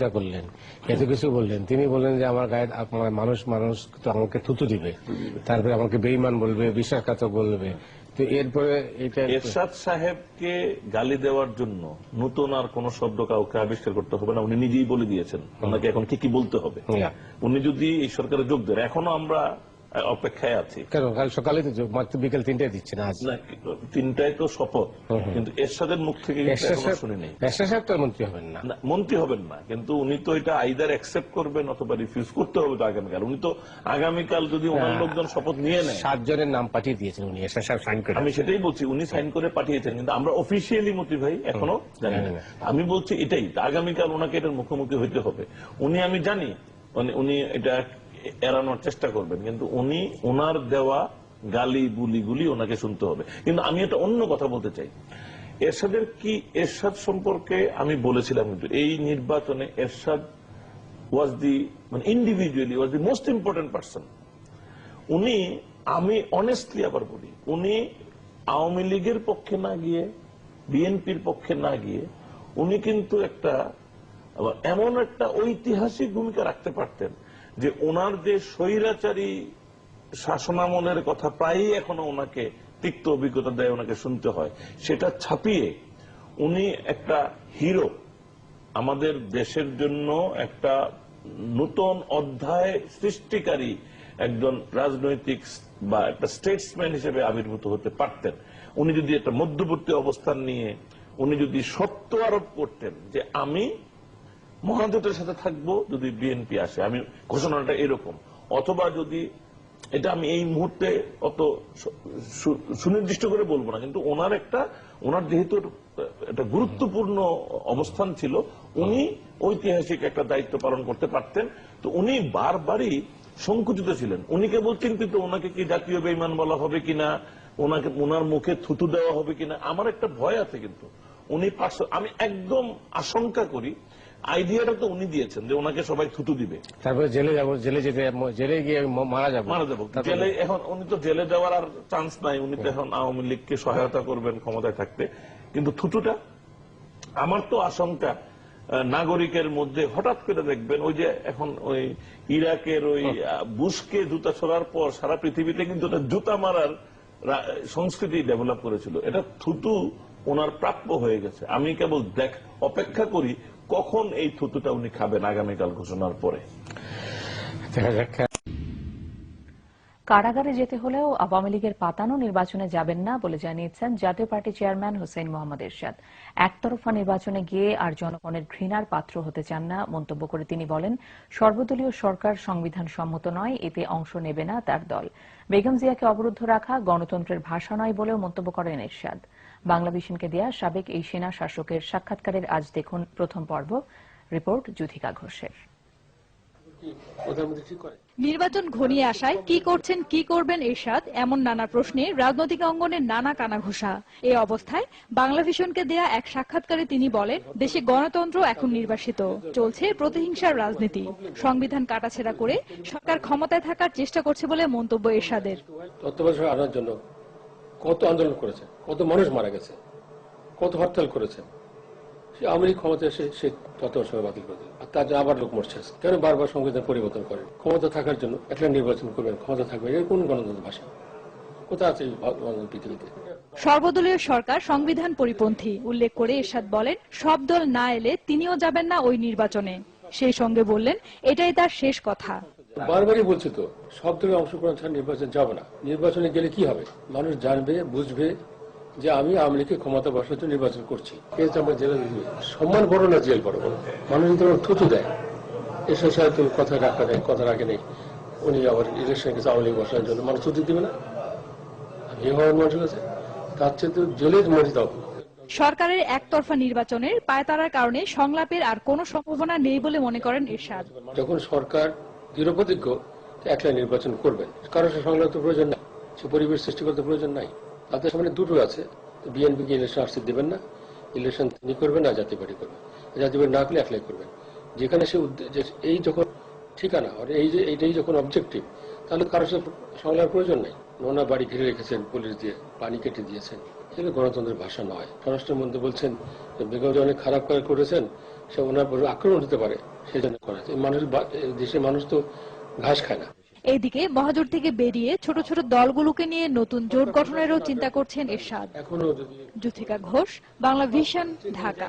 বক্তৃতা করলেন এত কিছু বললেন। তিনি বললেন যে আমার গায়ে আপনার মানুষ মানুষ তো আমাকে থুতু দিবে। তারপরে আমাকে বেইমান বলবে বিশ্বাসঘাতক বলবে। তো এরপরে এটা এরশাদ সাহেবকে গালি দেওয়ার জন্য নতুন আর কোন শব্দ কাউকে আবিষ্কার করতে হবে না। উনি নিজেই বলে দিয়েছেন। ওনাকে এখন কি কি বলতে হবে। উনি যদি এই সরকারে যোগ দেন এখনও আমরা অপেক্ষায় আছি। কেন? কাল সকালে তো মাত্র বিকেল তিনটায় দিচ্ছেন আজ। না, তিনটায় তো শপথ। কিন্তু এরশাদের মুখ থেকে এরশাদ সাহেব- তো মন্ত্রী হবেন না। মন্ত্রী হবেন না। কিন্তু উনি তো এটা আইদার অ্যাকসেপ্ট করবেন অথবা রিফিউজ করতে হবে তো আগামীকাল। উনি তো আগামীকাল যদি ওনার লোকজন শপথ নিয়ে নেয়। সাতজনের নাম পাঠিয়ে দিয়েছেন উনি এরশাদ সাহেব সাইন করে। আমি সেটাই বলছি উনি সাইন করে পাঠিয়েছেন। কিন্তু আমরা অফিসিয়ালি মতি ভাই এখনও জানি না। জানি না। আমি বলছি এটাই আগামীকাল ওনাকে এটার মুখোমুখি হইতে হবে। উনি আমি জানি মানে উনি এটা এড়ানোর চেষ্টা করবেন। কিন্তু উনি ওনার দেওয়া গালি বুলিগুলি ওনাকে শুনতে হবে। কিন্তু আমি একটা অন্য কথা বলতে চাই। এরশাদের কি, এরশাদ সম্পর্কে আমি বলেছিলাম কিন্তু এই নির্বাচনে এরশাদ ওয়াজ দি মানে individually was the most important person উনি, আমি অনেস্টলি আবার বলি, উনি আওয়ামী লীগের পক্ষে না গিয়ে, বিএনপির পক্ষে না গিয়ে, উনি কিন্তু একটা এমন একটা ঐতিহাসিক ভূমিকা রাখতে পারতেন যে ওনার যে স্বৈরাচারী শাসনামলের কথা প্রায়ই এখনও ওনাকে তিক্ত অভিজ্ঞতা দেয়, ওনাকে শুনতে হয়। সেটা ছাপিয়ে উনি একটা হিরো আমাদের দেশের জন্য একটা নতুন অধ্যায় সৃষ্টিকারী একজন রাজনৈতিক বা একটা স্টেটসম্যান হিসেবে আবির্ভূত হতে পারতেন। উনি যদি একটা মধ্যবর্তী অবস্থান নিয়ে, উনি যদি সত্য আরোপ করতেন যে আমি মহাজোটের সাথে থাকব যদি বিএনপি আসে। আমি ঘোষণাটা এরকম। অথবা যদি এটা আমি এই মুহূর্তে অত সুনির্দিষ্ট করে বলব না, কিন্তু ওনার একটা, ওনার যেহেতু একটা গুরুত্বপূর্ণ অবস্থান ছিল, উনি ঐতিহাসিক একটা দায়িত্ব পালন করতে পারতেন। তো উনি বারবারই সংকুচিত ছিলেন। উনি কেবল চিন্তিত, ওনাকে কি জাতীয় বেইমান বলা হবে কিনা, ওনাকে, ওনার মুখে থুতু দেওয়া হবে কিনা, আমার একটা ভয় আছে কিন্তু। উনি আমি একদম আশঙ্কা করি আইডিয়াটা তো উনি দিয়েছেন যে ওনাকে সবাই থুতু দিবে। তারপরে জেলে যাব জেলে যেতে জেলে গিয়ে মারা যাব। মারা যাব। জেলে এখন উনি তো জেলে যাওয়ার আর চান্স নাই। উনি তো এখন আওয়ামী লীগকে সহায়তা করবেন ক্ষমতায় থাকতে। কিন্তু থুতুটা আমার তো আশঙ্কা নাগরিকের মধ্যে হঠাৎ করে দেখবেন ওই যে এখন ওই ইরাকের ওই বুশকে জুতা ছড়ার পর সারা পৃথিবীতে কিন্তু জুতা মারার সংস্কৃতি ডেভেলপ করেছিল। এটা থুতু ওনার প্রাপ্য হয়ে গেছে। আমি কেবল দেখ অপেক্ষা করি কখন এই থুতুটা উনি খাবেন আগামীকাল ঘোষণার পরে? দেখা যাক। কারাগারে যেতে হলেও আওয়ামী লীগের পাতানো নির্বাচনে যাবেন না বলে জানিয়েছেন জাতীয় পার্টি চেয়ারম্যান হোসেন মোহাম্মদ এরশাদ। একতরফা নির্বাচনে গিয়ে আর জনগণের ঘৃণার পাত্র হতে চান না মন্তব্য করে তিনি বলেন সর্বদলীয় সরকার সংবিধান সম্মত নয় এতে অংশ নেবে না তার দল। বেগম জিয়াকে অবরুদ্ধ রাখা গণতন্ত্রের ভাষা নয় বলেও মন্তব্য করেন এরশাদ। বাংলা ভিশনকে দেয়া সাবেক এই সেনা শাসকের সাক্ষাৎকারের আজ দেখুন প্রথম পর্ব রিপোর্ট যুথিকা ঘোষের। নির্বাচন ঘনিয়ে আসায় কি করছেন কি করবেন এরশাদ এমন নানা প্রশ্নে রাজনৈতিক অঙ্গনে নানা কানাঘোষা। এই অবস্থায় বাংলা ভিশনকে দেয়া এক সাক্ষাৎকারে তিনি বলেন দেশে গণতন্ত্র এখন নির্বাসিত। চলছে প্রতিহিংসার রাজনীতি। সংবিধান কাটাছেড়া করে সরকার ক্ষমতায় থাকার চেষ্টা করছে বলে মন্তব্য এরশাদের। জন্য কত আন্দোলন করেছে, কত মানুষ মারা গেছে, কত হরতাল করেছে। সে আওয়ামী ক্ষমতা এসে সে তত্ত্বাবধায়ক সবাই বাতিল করে দিল। আর তার জন্য আবার লোক মরছে। কেন বারবার সংবিধান পরিবর্তন করেন? ক্ষমতা থাকার জন্য একটা নির্বাচন করবেন, ক্ষমতা থাকবে। এর কোন গণতন্ত্র ভাষা? সর্বদলীয় সরকার সংবিধান পরিপন্থী, উল্লেখ করে এরশাদ বলেন, সব দল না এলে তিনিও যাবেন না ওই নির্বাচনে। সেই সঙ্গে বললেন, এটাই তার শেষ কথা। বারবারই বলছি তো সব দলের অংশগ্রহণ ছাড়া নির্বাচন যাব না। নির্বাচনে গেলে কি হবে? মানুষ জানবে বুঝবে যে আমি আওয়ামী লীগকে ক্ষমতা জন্য নির্বাচন করছি। কিন্তু আমরা জেলে সম্মান বড় না জেল বড়? বড় মানুষ যদি থুতু দেয় এসব সাহেব তুমি কথা রাখা নেই কথা রাখে নেই উনি আবার ইলেকশন গেছে আওয়ামী লীগ বসার জন্য। মানুষ থুতু দিবে না? আমি হওয়ার মানুষ আছে তার চেয়ে তো জেলের মরে দাও। সরকারের একতরফা নির্বাচনের পায়তারার কারণে সংলাপের আর কোনো সম্ভাবনা নেই বলে মনে করেন এরশাদ। যখন সরকার দৃঢ়প্রতিজ্ঞ তো একলা নির্বাচন করবেন কারও সে সংলাপ প্রয়োজন নাই। সে পরিবেশ সৃষ্টি করতে প্রয়োজন নাই। তাদের সামনে দুটো আছে। বিএনপিকে ইলেকশন আসতে দেবেন না। ইলেকশন তিনি করবেন না জাতীয় পার্টি করবেন। জাতীয় পার্টি না করলে একলাই করবেন। যেখানে সে এই যখন ঠিকানা আর এই যে এইটাই যখন অবজেক্টিভ তাহলে কারও সাথে সংলাপ প্রয়োজন নাই। নোনা বাড়ি ঘিরে রেখেছেন, পুলিশ দিয়ে পানি কেটে দিয়েছেন। এগুলো গণতন্ত্রের ভাষা নয়। স্বরাষ্ট্রমন্ত্রী বলছেন বেগম যে অনেক খারাপ কাজ করেছেন, সে ওনার উপর আক্রমণ হতে পারে। সেই জন্য করা হয়েছে। মানুষ দেশের মানুষ তো ঘাস খায় না। এইদিকে মহাজোট থেকে বেরিয়ে ছোট ছোট দলগুলোকে নিয়ে নতুন জোট গঠনেরও চিন্তা করছেন এরশাদ। যুথিকা জুথিকা ঘোষ বাংলা ভিশন ঢাকা।